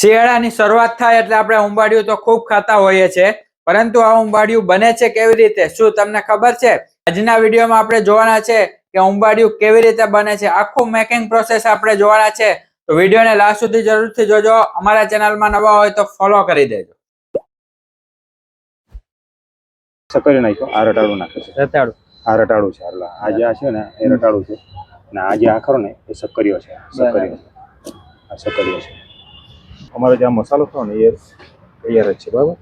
શિયાળાની શરૂઆત થાય એટલે આપણે ઉંબાડિયું તો ખૂબ ખાતા હોઈએ છીએ. પરંતુ આ ઉંબાડિયું બને છે કેવી રીતે? શું તમને ખબર છે? આજના વિડીયોમાં આપણે જોવાના છે કે ઉંબાડિયું કેવી રીતે બને છે. આખું મેકિંગ પ્રોસેસ આપણે જોવાના છે. તો વિડીયોને લાસ્ટ સુધી જરૂરથી જોજો. અમારા ચેનલમાં નવા હોય તો ફોલો કરી દેજો. સકરી નાખ્યો. આ રટાડું નાખે છે. રતાડું આ રટાડું છે. એટલે આ જે આ છે ને એ રટાડું છે. અને આ જે આખરો ને એ સક્કરીઓ છે. સક્કરીઓ. આ સક્કરીઓ છે. અમારો જે આ મસાલો થયો ને એ તૈયાર જ છે બરાબર?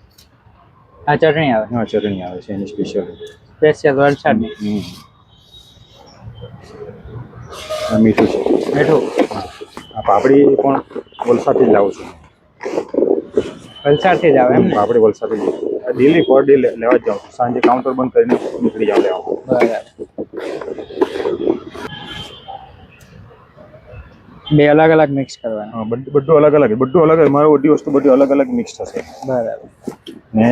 આ ચટણી આવે. હા ચટણી આવે છે એની સ્પેશિયલ સ્પેશિયલ વલસાડની આ મીઠું છે. મીઠું. આ પાપડી પણ વલસાડથી જ લાવું છું. વલસાડથી જ આવે એમ પાપડી વલસાડથી જ ડેલી પર ડે લેવા જ જાઉં સાંજે કાઉન્ટર બંધ કરીને નીકળી જાઉં લેવા. બરાબર. બે અલગ અલગ મિક્સ કરવાનું. હા બધું અલગ અલગ બધું અલગ મારો બધી વસ્તુ બધી અલગ અલગ મિક્સ થશે. બરાબર. ને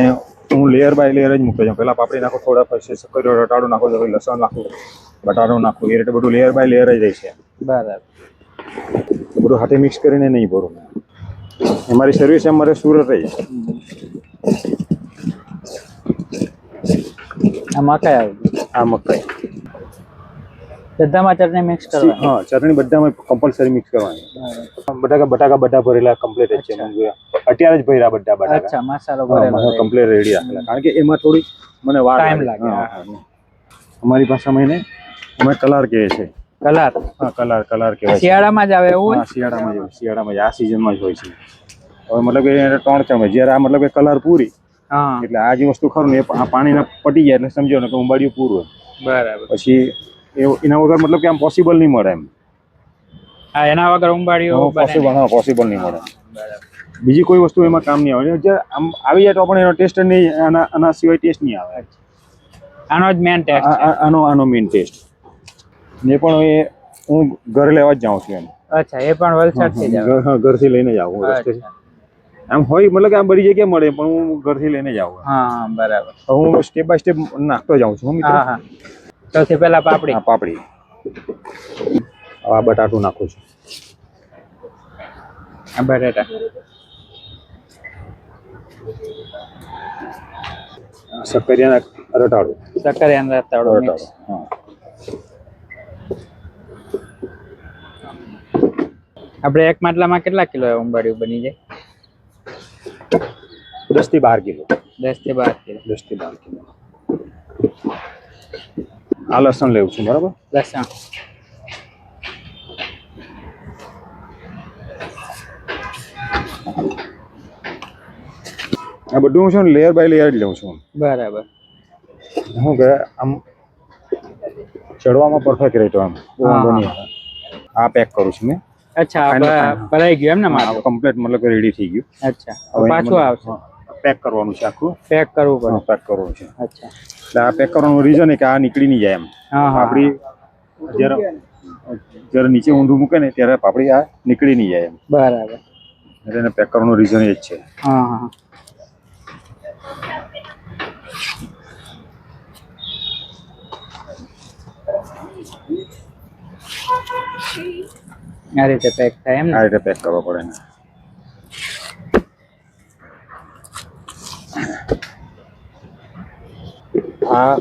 હું લેયર બાય લેયર જ મૂકી જાઉં. પહેલાં પાપડી નાખો થોડા પછી સક્કરીઓ રટાડું નાખો પછી લસણ નાખું બટાડો નાખું એ રીતે બધું લેયર બાય લેયર જ રહેશે. બરાબર. બધું હાથે મિક્સ કરીને નહીં ભરું અમારી સર્વિસ એમ મારે સુરત રહી આ મકાઈ આવી આ મકાઈ. બધામાં ચટણી મિક્સ કરવાની. હા ચટણી બધામાં કમ્પલસરી મિક્સ કરવાની. બટાકા બટાકા બધા ભરેલા કમ્પ્લીટ જ છે અત્યારે જ ભર્યા બધા બટાકા. અચ્છા મસાલો ભરેલો કમ્પ્લીટ રેડી રાખેલા કારણ કે એમાં થોડી મને વાર ટાઈમ લાગે. અમારી ભાષામાં એને અમે કલાર કહે છે. કલર? હા કલાર કલાર કહેવાય શિયાળામાં જ આવે એવું હા શિયાળામાં જ શિયાળામાં જ. આ સિઝનમાં જ હોય છે. હવે મતલબ કે એને ત્રણ ચમે જ્યારે આ મતલબ કે કલર પૂરી હા. એટલે આ જે વસ્તુ ખરું ને એ આ પાણીના પટી જાય એટલે સમજો ને કે ઉંબાડિયું પૂરું બરાબર. પછી એ એના વગર મતલબ કે આમ પોસિબલ નહીં મળે એમ. હા એના વગર ઉંબાડિયું પોસિબલ નહીં. હા પોસિબલ નહીં મળે. બીજી કોઈ વસ્તુ એમાં કામ નહીં આવે. જે આમ આવી જાય તો પણ એનો ટેસ્ટ નહીં આના આના સિવાય ટેસ્ટ નહીં આવે. આનો જ મેન ટેસ્ટ આનો આનો મેન ટેસ્ટ ને પણ એ હું ઘરે લેવા જ જાઉં છું એમ. અચ્છા એ પણ વલસાડથી જ હા, ઘરથી લઈને જ આવું. આમ હોય મતલબ કે આમ બધી જગ્યાએ મળે પણ હું ઘરથી લઈને જ આવું હા બરાબર. હું સ્ટેપ બાય સ્ટેપ નાખતો જાઉં છું હો હા હા. સૌથી પહેલા પાપડી. પાપડી. આ બટાટું નાખું છું. આ બટાટા. સક્કરિયાના રટાડું સક્કરિયાના રતાળો રટાડું હા. આપણે એક માટલામાં કેટલા કિલો ઉંબાડિયું બની જાય? દસથી બાર કિલો. દસથી બાર કિલો. દસથી બાર કિલો. આ લસણ લેવું છું બરાબર? લસણ. આ બધું હું છે ને લેયર બાય લેયર જ લઉં છું. બરાબર. હું કે આમ ચડવામાં પરફેક્ટ રહેતો આમ વાંધો નહીં આ પેક કરું છું મેં. અચ્છા ભરાઈ ગયું એમ ને મારું? કમ્પ્લીટ મતલબ રેડી થઈ ગયું. અચ્છા પાછું આવશે. પેક કરવાનું છે આખું? પેક કરવું પડે. પેક કરવાનું છે. અચ્છા. એટલે આ પેક કરવાનું રીઝન કે આ નીકળી નહીં જાય એમ. આપણી જ્યારે જ્યારે નીચે ઊંધું મૂકે ને ત્યારે પાપડી આ નીકળી નહીં જાય એમ. બરાબર. એટલે એને પેક કરવાનું રીઝન એ જ છે. હા હા આ રીતે પેક થાય એમ આ રીતે પેક કરવો પડે આ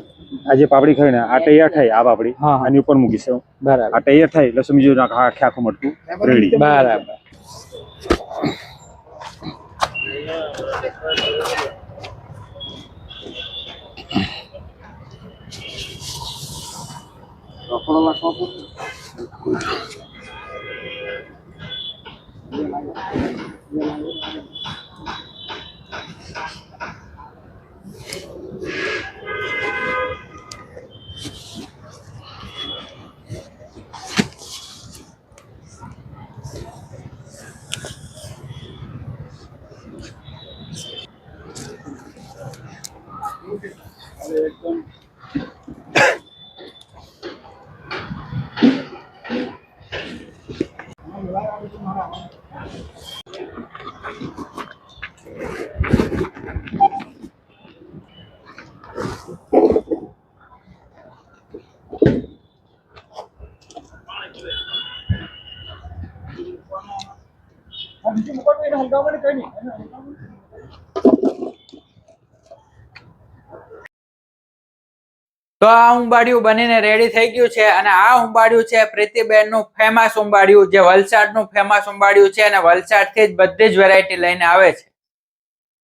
આ જે પાપડી ખાઈ ને આ તૈયાર થાય આ પાપડી. આની ઉપર મૂકી છે બરાબર. આ તૈયાર થાય એટલે સમજો ના આખે આખું મટકું રેડી. બરાબર. Thank. તો આ ઉંબાડિયું બનીને રેડી થઈ ગયું છે અને આ ઉંબાડિયું છે પ્રીતિબેનનું ફેમસ ઉંબાડિયું, જે વલસાડનું ફેમસ ઉંબાડિયું છે અને વલસાડથી જ બધી જ વેરાયટી લઈને આવે છે.